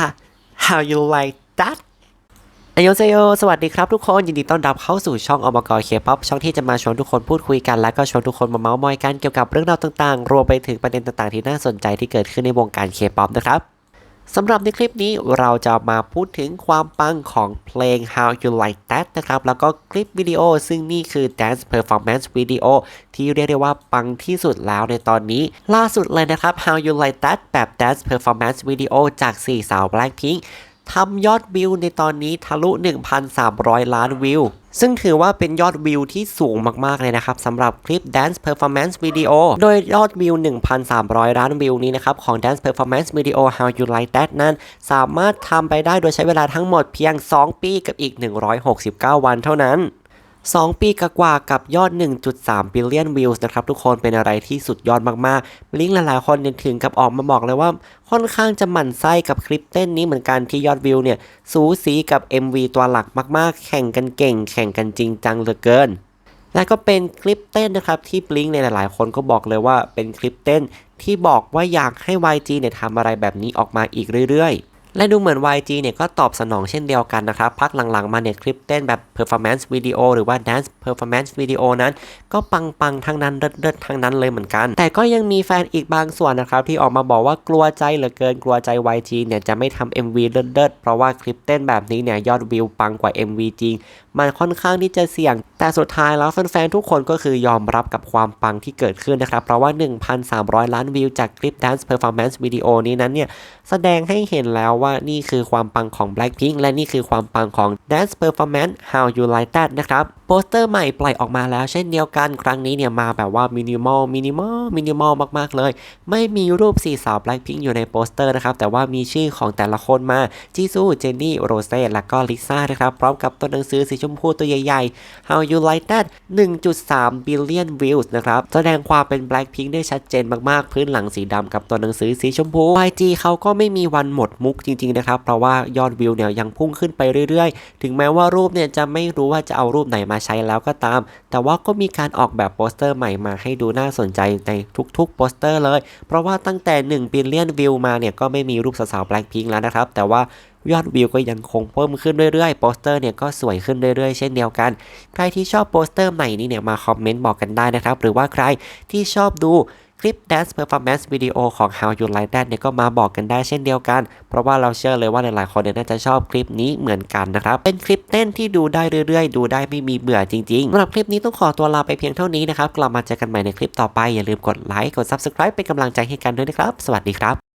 ค่ะ how you like that อายเซโยสวัสดีครับทุกคนยินดีต้อนรับเข้าสู่ช่องอบกเคป๊อปช่องที่จะมาชวนทุกคนพูดคุยกัน และก็ชวนทุกคนมาเมาส์มอยกันเกี่ยวกับเรื่องราวต่างๆ รวมไปถึงประเด็นต่างๆ ที่น่าสนใจที่เกิดขึ้นในวงการเคป๊อปนะครับ สำหรับในคลิปนี้เราจะมาพูดถึงความปังของเพลง How You Like That นะครับ แล้วก็คลิปวิดีโอ ซึ่งนี่คือ Dance Performance Video ที่เรียกได้ว่าปังที่สุดแล้วในตอนนี้ ล่าสุดเลยนะครับ How You Like That แบบ Dance Performance Video จาก 4 สาว Blackpink ทำยอดวิวในตอนนี้ทะลุ 1,300 ล้านวิว ซึ่งถือว่าเป็นยอดวิวที่สูงมาก ๆ เลยนะครับสำหรับคลิป Dance Performance Video โดยยอดวิว 1,300 ล้านวิวนี้นะครับ ของ Dance Performance Video How You Like That นั้น สามารถทำไปได้โดยใช้เวลาทั้งหมดเพียง 2 ปีกับอีก 169 วันเท่านั้น 2 ปีกว่ากับยอด 1.3 บิลเลียนวิวส์นะครับทุกคนเป็นอะไรที่สุดยอดมากๆ ลิงหลายๆคนเนี่ยถึงกับออกมาบอกเลยว่า ค่อนข้างจะหมั่นไส้กับคลิปเต้นนี้เหมือนกันที่ยอดวิวเนี่ย สูสีกับ MV ตัวหลักมากๆ แข่งกันเก่ง แข่งกันจริงจังเหลือเกิน และก็เป็นคลิปเต้นนะครับที่บลิงในหลายๆ คนก็บอกเลยว่าเป็นคลิปเต้นที่บอกว่าอยากให้ YG เนี่ยทำอะไรแบบนี้ออกมาอีกเรื่อยๆ และดูเหมือน YG เนี่ยก็ตอบสนองเช่นเดียวกันนะครับ พักหลังๆ มาเน็ตคลิปเต้นแบบ performance video หรือว่า dance performance video นั้น ก็ปังๆ ทั้งนั้น เลิศๆทั้งนั้นเลยเหมือนกัน แต่ก็ยังมีแฟนอีกบางส่วนนะครับ ที่ออกมาบอกว่ากลัวใจเหลือเกินกลัวใจ YG เนี่ยจะไม่ทำ MV เลิศๆเพราะว่าคลิปเต้นแบบนี้เนี่ยยอดวิวปังกว่า MV จริง มันค่อนข้างที่จะเสี่ยง แต่สุดท้ายแล้วแฟนๆทุกคนก็คือยอมรับกับความปังที่เกิดขึ้นนะครับ เพราะว่า 1,300 ล้านวิวจากคลิป Dance Performance Video นี้นั้นเนี่ย แสดงให้เห็นแล้วว่านี่คือความปังของ Blackpink และนี่คือความปังของ Dance Performance How You Like That นะครับ ปสเตอร์ใหม่ปล่อยออกมาแล้ว เช่นเดียวกันครั้งนี้เนี่ยมาแบบว่ามินิมอลมินิมอลมินิมอลมากๆเลย ไม่มีรูปสี่สาว Blackpink อยู่ในโปสเตอร์นะครับ แต่ว่ามีชื่อของแต่ละคนมาจีซูเจนนี่โรเซ่และก็ลิซ่านะครับพร้อมกับตัวหนังสือสีชมพูตัวใหญ่ๆ How You Like That 1.3 billion views นะครับแสดงความเป็น Blackpink ได้ชัดเจนมากๆ พื้นหลังสีดำกับตัวหนังสือสีชมพู YG เขาก็ไม่มีวันหมดมุกจริงๆนะครับเพราะว่ายอดวิวเนี่ยยังพุ่งขึ้นไปเรื่อยๆ ถึงแม้ว่ารูปเนี่ยจะไม่รู้ว่าจะเอารูปไหนมาใช้แล้วก็ตาม แต่ว่าก็มีการออกแบบโปสเตอร์ใหม่มาให้ดูน่าสนใจในทุกๆโปสเตอร์เลย เพราะว่าตั้งแต่1 billion view มาเนี่ยก็ไม่มีรูปสาวๆ Blackpink แล้วนะครับ แต่ว่า ยอดวิวก็ยังคงเพิ่มขึ้นเรื่อยๆ โปสเตอร์เนี่ยก็สวยขึ้นเรื่อยๆ เช่นเดียวกัน ใครที่ชอบโปสเตอร์ใหม่นี้เนี่ยมาคอมเมนต์บอกกันได้นะครับ หรือว่าใครที่ชอบดูคลิป Dance Performance Video ของ How You Like That เนี่ยก็มาบอกกันได้เช่นเดียวกัน เพราะว่าเราเชื่อเลยว่าหลายๆคนเนี่ยน่าจะชอบคลิปนี้เหมือนกันนะครับ เป็นคลิปเต้นที่ดูได้เรื่อยๆ ดูได้ไม่มีเบื่อจริงๆสำหรับคลิปนี้ต้องขอตัวลาไปเพียงเท่านี้นะครับ กลับมาเจอกันใหม่ในคลิปต่อไป อย่าลืมกดไลค์ กด Subscribe เป็นกำลังใจให้กันด้วยนะครับ สวัสดีครับ